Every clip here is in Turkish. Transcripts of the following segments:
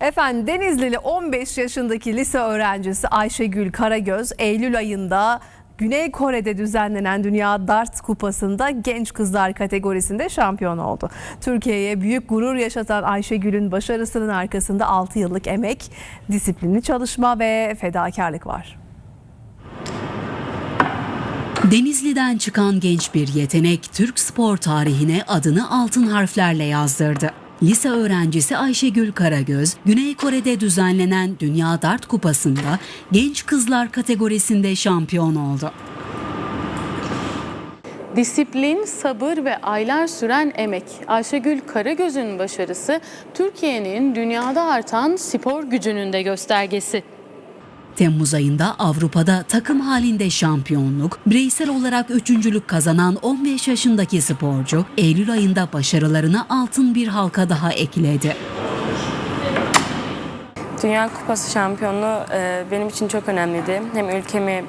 Efendim Denizlili 15 yaşındaki lise öğrencisi Ayşegül Karagöz Eylül ayında Güney Kore'de düzenlenen Dünya Dart Kupası'nda genç kızlar kategorisinde şampiyon oldu. Türkiye'ye büyük gurur yaşatan Ayşegül'ün başarısının arkasında 6 yıllık emek, disiplinli çalışma ve fedakarlık var. Denizli'den çıkan genç bir yetenek Türk spor tarihine adını altın harflerle yazdırdı. Lise öğrencisi Ayşegül Karagöz, Güney Kore'de düzenlenen Dünya Dart Kupası'nda genç kızlar kategorisinde şampiyon oldu. Disiplin, sabır ve aylar süren emek. Ayşegül Karagöz'ün başarısı Türkiye'nin dünyada artan spor gücünün de göstergesi. Temmuz ayında Avrupa'da takım halinde şampiyonluk, bireysel olarak üçüncülük kazanan 15 yaşındaki sporcu, Eylül ayında başarılarına altın bir halka daha ekledi. Dünya Kupası şampiyonluğu e, benim için çok önemliydi. Hem ülkemi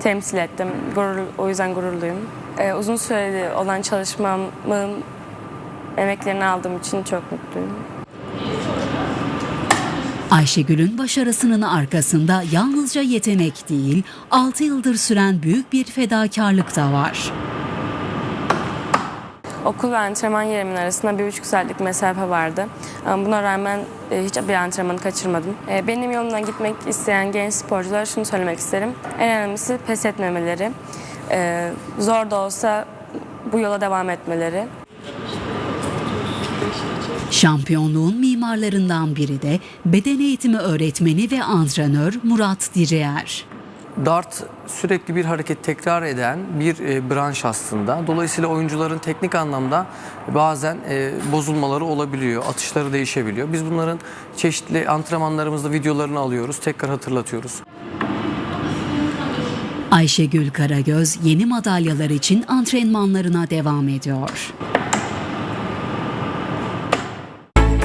temsil ettim. Gurur, o yüzden gururluyum. E, uzun süreli olan çalışmamın emeklerini aldığım için çok mutluyum. Ayşegül'ün başarısının arkasında yalnızca yetenek değil, 6 yıldır süren büyük bir fedakarlık da var. Okul ve antrenman yerimin arasında bir buçuk saatlik mesafe vardı. Buna rağmen e, hiç bir antrenmanı kaçırmadım. E, benim yolumdan gitmek isteyen genç sporculara şunu söylemek isterim. En önemlisi pes etmemeleri. E, zor da olsa bu yola devam etmeleri. Şampiyonluğun mimarlarından biri de beden eğitimi öğretmeni ve antrenör Murat Direyer. Dart sürekli bir hareket tekrar eden bir e, branş aslında. Dolayısıyla oyuncuların teknik anlamda bazen e, bozulmaları olabiliyor, atışları değişebiliyor. Biz bunların çeşitli antrenmanlarımızda videolarını alıyoruz, tekrar hatırlatıyoruz. Ayşegül Karagöz yeni madalyalar için antrenmanlarına devam ediyor.